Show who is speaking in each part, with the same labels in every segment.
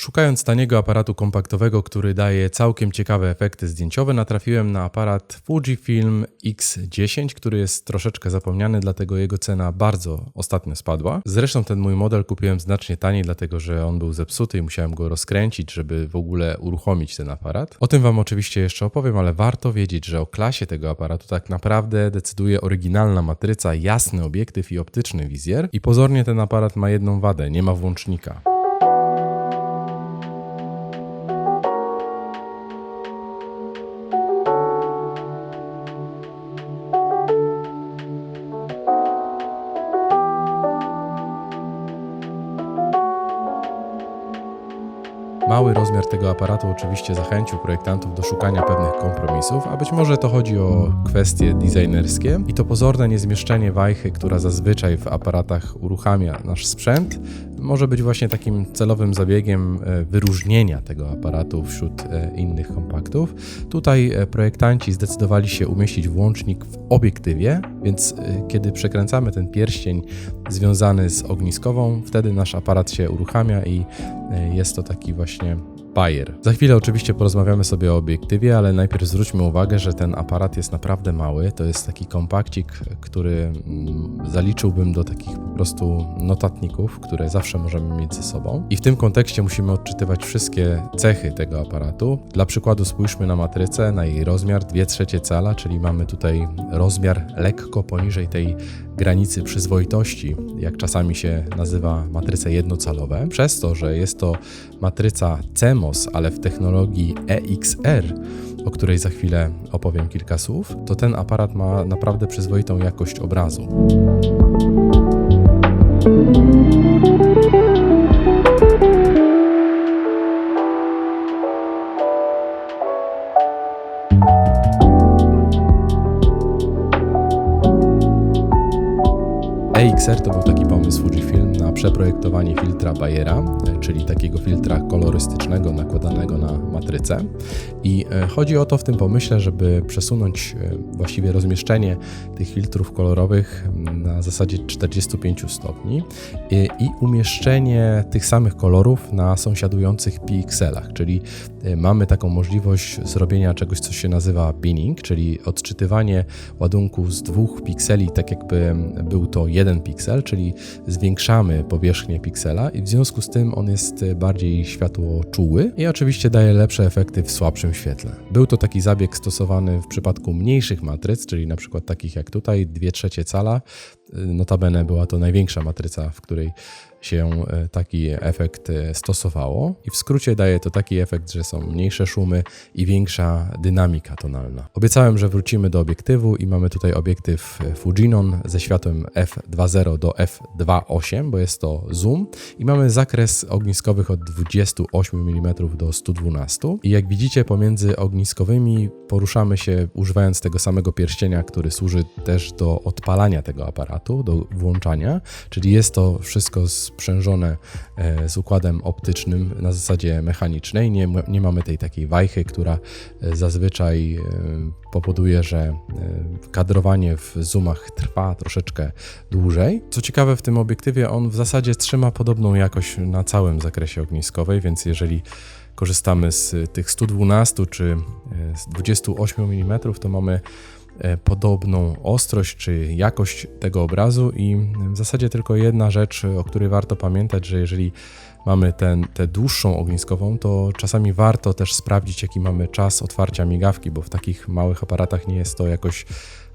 Speaker 1: Szukając taniego aparatu kompaktowego, który daje całkiem ciekawe efekty zdjęciowe, natrafiłem na aparat Fujifilm X10, który jest troszeczkę zapomniany, dlatego jego cena bardzo ostatnio spadła. Zresztą ten mój model kupiłem znacznie taniej, dlatego że on był zepsuty i musiałem go rozkręcić, żeby w ogóle uruchomić ten aparat. O tym Wam oczywiście jeszcze opowiem, ale warto wiedzieć, że o klasie tego aparatu tak naprawdę decyduje oryginalna matryca, jasny obiektyw i optyczny wizjer. I pozornie ten aparat ma jedną wadę, nie ma włącznika. Rozmiar tego aparatu oczywiście zachęcił projektantów do szukania pewnych kompromisów, a być może to chodzi o kwestie designerskie. I to pozorne niezmieszczenie wajchy, która zazwyczaj w aparatach uruchamia nasz sprzęt, może być właśnie takim celowym zabiegiem e, wyróżnienia tego aparatu wśród e, innych kompaktów. Tutaj e, projektanci zdecydowali się umieścić włącznik w obiektywie, więc kiedy przekręcamy ten pierścień związany z ogniskową, wtedy nasz aparat się uruchamia i jest to taki właśnie Bayer. Za chwilę oczywiście porozmawiamy sobie o obiektywie, ale najpierw zwróćmy uwagę, że ten aparat jest naprawdę mały. To jest taki kompakcik, który mm, zaliczyłbym do takich po prostu notatników, które zawsze możemy mieć ze sobą. I w tym kontekście musimy odczytywać wszystkie cechy tego aparatu. Dla przykładu spójrzmy na matrycę, na jej rozmiar 2 trzecie cala, czyli mamy tutaj rozmiar lekko poniżej tej granicy przyzwoitości, jak czasami się nazywa matryce jednocalowe. Przez to, że jest to matryca CMOS, ale w technologii EXR, o której za chwilę opowiem kilka słów, to ten aparat ma naprawdę przyzwoitą jakość obrazu. EXR to był taki pomysł Fujifilm na przeprojektowanie filtra Bayera, czyli takiego filtra kolorystycznego nakładanego na matrycę. I e, chodzi o to w tym pomyśle, żeby przesunąć e, właściwie rozmieszczenie tych filtrów kolorowych na zasadzie 45 stopni i umieszczenie tych samych kolorów na sąsiadujących pikselach, czyli e, mamy taką możliwość zrobienia czegoś, co się nazywa binning, czyli odczytywanie ładunku z dwóch pikseli, tak jakby był to jeden piksel, czyli zwiększamy powierzchnię piksela i w związku z tym on jest bardziej światło czuły i oczywiście daje lepsze efekty w słabszym świetle. Był to taki zabieg stosowany w przypadku mniejszych matryc, czyli na przykład takich jak tutaj 2 trzecie cala. Notabene była to największa matryca, w której się e, taki efekt e, stosowało. I w skrócie daje to taki efekt, że są mniejsze szumy i większa dynamika tonalna. Obiecałem, że wrócimy do obiektywu i mamy tutaj obiektyw e, Fujinon ze światłem f2.0 do f2.8, bo jest to zoom i mamy zakres ogniskowych od 28 mm do 112. I jak widzicie, pomiędzy ogniskowymi poruszamy się używając tego samego pierścienia, który służy też do odpalania tego aparatu, do włączania, czyli jest to wszystko z sprzężone e, z układem optycznym na zasadzie mechanicznej. Nie, nie mamy tej takiej wajchy, która e, zazwyczaj e, powoduje, że kadrowanie w zoomach trwa troszeczkę dłużej. Co ciekawe, w tym obiektywie on w zasadzie trzyma podobną jakość na całym zakresie ogniskowej, więc jeżeli korzystamy z tych 112 czy z 28 mm, to mamy E, podobną ostrość czy jakość tego obrazu i w zasadzie tylko jedna rzecz, o której warto pamiętać, że jeżeli mamy ten, tę dłuższą ogniskową, to czasami warto też sprawdzić, jaki mamy czas otwarcia migawki, bo w takich małych aparatach nie jest to jakoś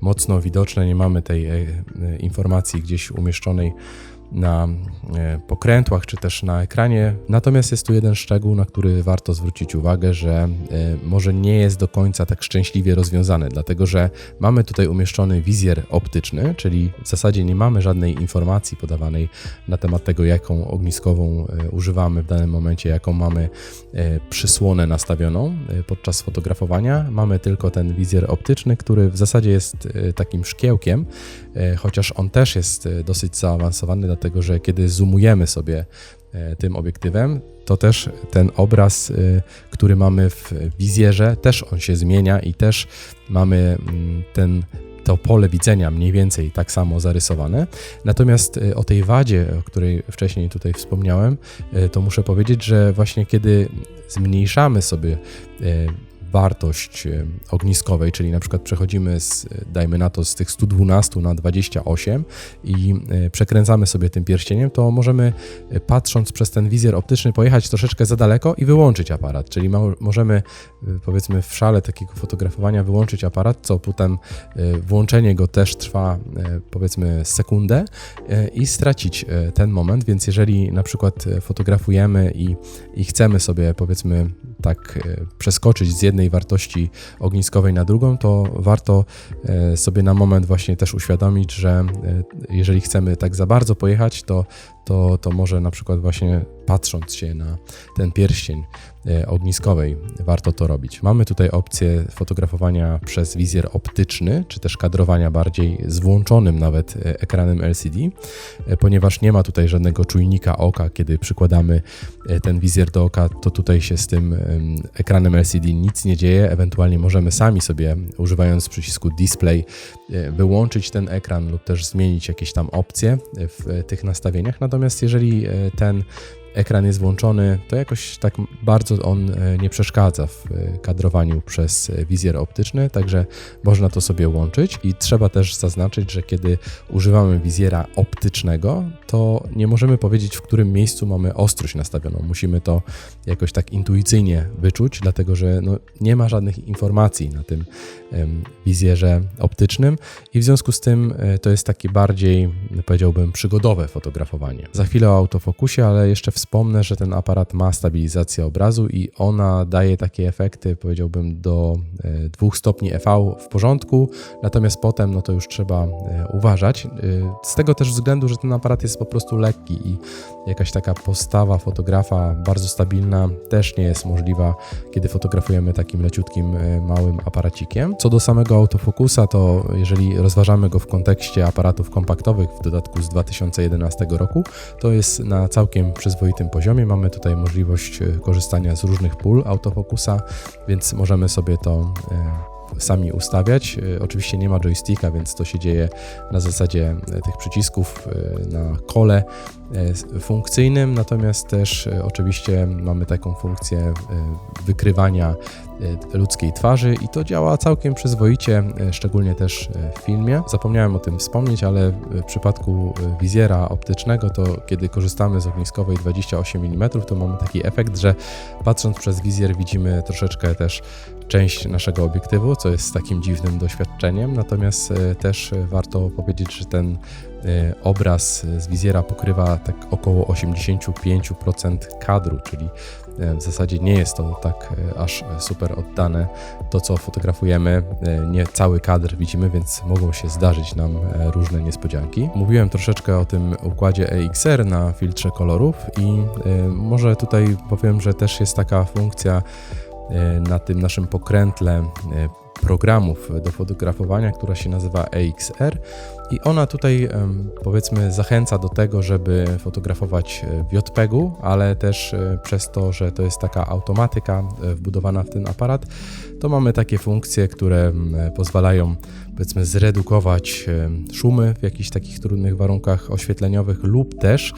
Speaker 1: mocno widoczne, nie mamy tej e, e, informacji gdzieś umieszczonej na e, pokrętłach czy też na ekranie. Natomiast jest tu jeden szczegół, na który warto zwrócić uwagę, że e, może nie jest do końca tak szczęśliwie rozwiązany, dlatego że mamy tutaj umieszczony wizjer optyczny, czyli w zasadzie nie mamy żadnej informacji podawanej na temat tego, jaką ogniskową e, używamy w danym momencie, jaką mamy przysłonę nastawioną podczas fotografowania. Mamy tylko ten wizjer optyczny, który w zasadzie jest takim szkiełkiem, chociaż on też jest dosyć zaawansowany, dlatego że kiedy zoomujemy sobie e, tym obiektywem, to też ten obraz, e, który mamy w wizjerze, też on się zmienia i też mamy mm, ten to pole widzenia mniej więcej tak samo zarysowane. Natomiast o tej wadzie, o której wcześniej tutaj wspomniałem, to muszę powiedzieć, że właśnie kiedy zmniejszamy sobie wartość e, ogniskowej, czyli na przykład przechodzimy z, dajmy na to, z tych 112 na 28 i e, przekręcamy sobie tym pierścieniem, to możemy e, patrząc przez ten wizjer optyczny pojechać troszeczkę za daleko i wyłączyć aparat, czyli możemy powiedzmy w szale takiego fotografowania wyłączyć aparat, co potem włączenie go też trwa powiedzmy sekundę i stracić ten moment, więc jeżeli na przykład fotografujemy i, i chcemy sobie powiedzmy tak przeskoczyć z jednej jednej wartości ogniskowej na drugą, to warto e, sobie na moment właśnie też uświadomić, że e, jeżeli chcemy tak za bardzo pojechać, to, to, to może na przykład właśnie patrząc się na ten pierścień e, ogniskowej, warto to robić. Mamy tutaj opcję fotografowania przez wizjer optyczny, czy też kadrowania bardziej z włączonym nawet e, ekranem LCD, e, ponieważ nie ma tutaj żadnego czujnika oka, kiedy przykładamy ten wizjer do oka, to tutaj się z tym ekranem LCD nic nie dzieje, ewentualnie możemy sami sobie, używając przycisku display, wyłączyć ten ekran lub też zmienić jakieś tam opcje w tych nastawieniach, natomiast jeżeli ten ekran jest włączony, to jakoś tak bardzo on e, nie przeszkadza w e, kadrowaniu przez e, wizjer optyczny, także można to sobie łączyć i trzeba też zaznaczyć, że kiedy używamy wizjera optycznego, to nie możemy powiedzieć, w którym miejscu mamy ostrość nastawioną. Musimy to jakoś tak intuicyjnie wyczuć, dlatego że no, nie ma żadnych informacji na tym wizjerze optycznym i w związku z tym to jest takie bardziej, powiedziałbym, przygodowe fotografowanie. Za chwilę o autofokusie, ale jeszcze w Wspomnę, że ten aparat ma stabilizację obrazu i ona daje takie efekty, powiedziałbym, do 2 e, stopni EV w porządku, natomiast potem no to już trzeba e, uważać. E, z tego też względu, że ten aparat jest po prostu lekki i jakaś taka postawa fotografa bardzo stabilna też nie jest możliwa, kiedy fotografujemy takim leciutkim, małym aparacikiem. Co do samego autofokusa, to jeżeli rozważamy go w kontekście aparatów kompaktowych, w dodatku z 2011 roku, to jest na całkiem przyzwoitym tym poziomie. Mamy tutaj możliwość e, korzystania z różnych pól autofokusa, więc możemy sobie to e, sami ustawiać. E, oczywiście nie ma joysticka, więc to się dzieje na zasadzie tych przycisków na kole funkcyjnym, natomiast też oczywiście mamy taką funkcję wykrywania ludzkiej twarzy i to działa całkiem przyzwoicie, e, szczególnie też e, w filmie. Zapomniałem o tym wspomnieć, ale w przypadku wizjera optycznego, to kiedy korzystamy z ogniskowej 28 mm, to mamy taki efekt, że patrząc przez wizjer widzimy troszeczkę też część naszego obiektywu, co jest takim dziwnym doświadczeniem, natomiast też warto powiedzieć, że ten obraz z wizjera pokrywa tak około 85% kadru, czyli E, w zasadzie nie jest to tak e, aż super oddane to, co fotografujemy. E, nie cały kadr widzimy, więc mogą się zdarzyć nam różne niespodzianki. Mówiłem troszeczkę o tym układzie EXR na filtrze kolorów i może tutaj powiem, że też jest taka funkcja na tym naszym pokrętle programów do fotografowania, która się nazywa EXR i ona tutaj powiedzmy zachęca do tego, żeby fotografować e, w JPEG-u, ale też e, przez to, że to jest taka automatyka e, wbudowana w ten aparat, to mamy takie funkcje, które pozwalają powiedzmy zredukować szumy w jakichś takich trudnych warunkach oświetleniowych lub też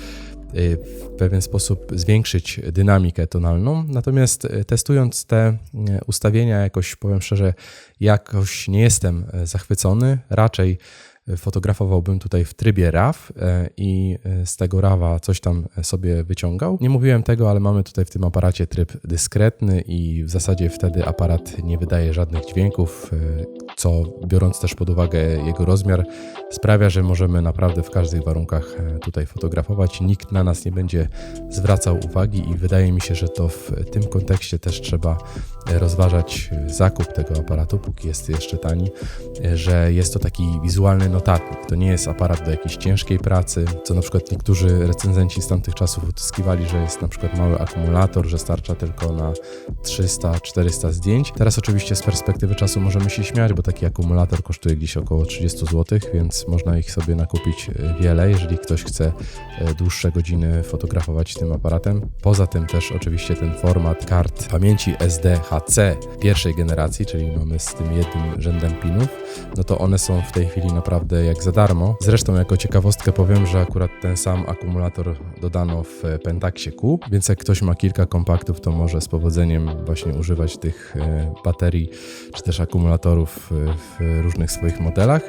Speaker 1: w pewien sposób zwiększyć dynamikę tonalną. Natomiast y, testując te y, ustawienia, jakoś powiem szczerze, jakoś nie jestem zachwycony. Raczej fotografowałbym tutaj w trybie RAW e, i e, z tego RAWa coś tam sobie wyciągał. Nie mówiłem tego, ale mamy tutaj w tym aparacie tryb dyskretny i w zasadzie wtedy aparat nie wydaje żadnych dźwięków, e, co biorąc też pod uwagę jego rozmiar, sprawia, że możemy naprawdę w każdych warunkach tutaj fotografować. Nikt na nas nie będzie zwracał uwagi i wydaje mi się, że to w tym kontekście też trzeba rozważać zakup tego aparatu, póki jest jeszcze tani, że jest to taki wizualny notatnik. To nie jest aparat do jakiejś ciężkiej pracy, co na przykład niektórzy recenzenci z tamtych czasów utyskiwali, że jest na przykład mały akumulator, że starcza tylko na 300-400 zdjęć. Teraz oczywiście z perspektywy czasu możemy się śmiać, bo taki akumulator kosztuje gdzieś około 30 zł, więc można ich sobie nakupić e, wiele, jeżeli ktoś chce e, dłuższe godziny fotografować tym aparatem. Poza tym też oczywiście ten format kart pamięci SDHC pierwszej generacji, czyli mamy z tym jednym rzędem pinów, no to one są w tej chwili naprawdę jak za darmo. Zresztą jako ciekawostkę powiem, że akurat ten sam akumulator dodano w Pentaxie Q, więc jak ktoś ma kilka kompaktów, to może z powodzeniem właśnie używać tych e, baterii czy też akumulatorów e, w różnych swoich modelach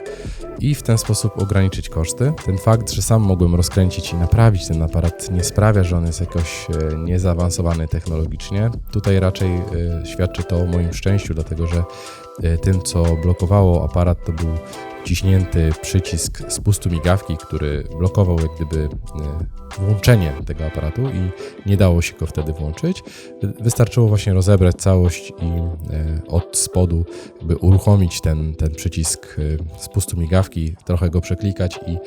Speaker 1: i w ten sposób ograniczyć koszty. Ten fakt, że sam mogłem rozkręcić i naprawić ten aparat nie sprawia, że on jest jakoś e, niezaawansowany technologicznie. Tutaj raczej świadczy to o moim szczęściu, dlatego że tym, co blokowało aparat, to był wciśnięty przycisk spustu migawki, który blokował jak gdyby e, włączenie tego aparatu i nie dało się go wtedy włączyć. Wy- Wystarczyło właśnie rozebrać całość i e, od spodu jakby uruchomić ten, ten przycisk e, spustu migawki, trochę go przeklikać i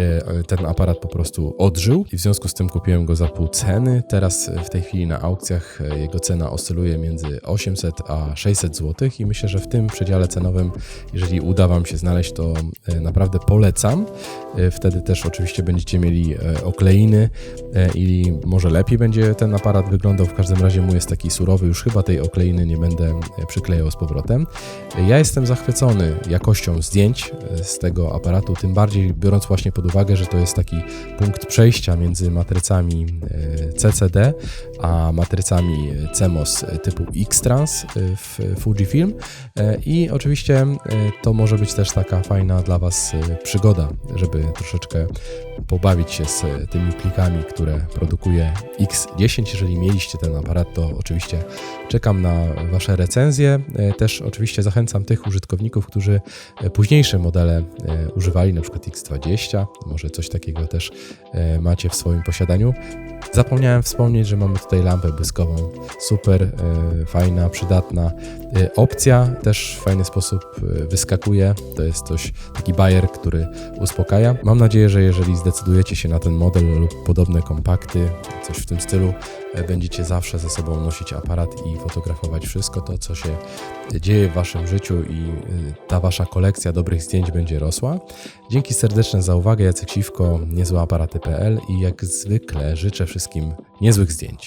Speaker 1: e, ten aparat po prostu odżył i w związku z tym kupiłem go za pół ceny. Teraz e, w tej chwili na aukcjach e, jego cena oscyluje między 800 a 600 zł i myślę, że w tym przedziale cenowym, jeżeli uda Wam się znaleźć, to e, naprawdę polecam. E, Wtedy też oczywiście będziecie mieli e, okleiny i może lepiej będzie ten aparat wyglądał. W każdym razie mój jest taki surowy, już chyba tej okleiny nie będę przyklejał z powrotem. Ja jestem zachwycony jakością zdjęć z tego aparatu, tym bardziej biorąc właśnie pod uwagę, że to jest taki punkt przejścia między matrycami CCD a matrycami CMOS typu X-Trans w Fujifilm i oczywiście to może być też taka fajna dla Was e, przygoda, żeby troszeczkę pobawić się z tymi plikami, które produkuje X10. Jeżeli mieliście ten aparat, to oczywiście czekam na Wasze recenzje. E, Też oczywiście zachęcam tych użytkowników, którzy e, późniejsze modele e, używali, na przykład X20, może coś takiego też macie w swoim posiadaniu. Zapomniałem wspomnieć, że mamy tutaj lampę błyskową, super fajna, przydatna opcja, też w fajny sposób wyskakuje. To jest coś, taki bajer, który uspokaja. Mam nadzieję, że jeżeli zdecydujecie się na ten model lub podobne kompakty, coś w tym stylu, e, będziecie zawsze ze sobą nosić aparat i fotografować wszystko to, co się dzieje w waszym życiu i e, ta wasza kolekcja dobrych zdjęć będzie rosła. Dzięki serdeczne za uwagę, Jacek Siwko, niezłeaparaty.pl i jak zwykle życzę wszystkim niezłych zdjęć.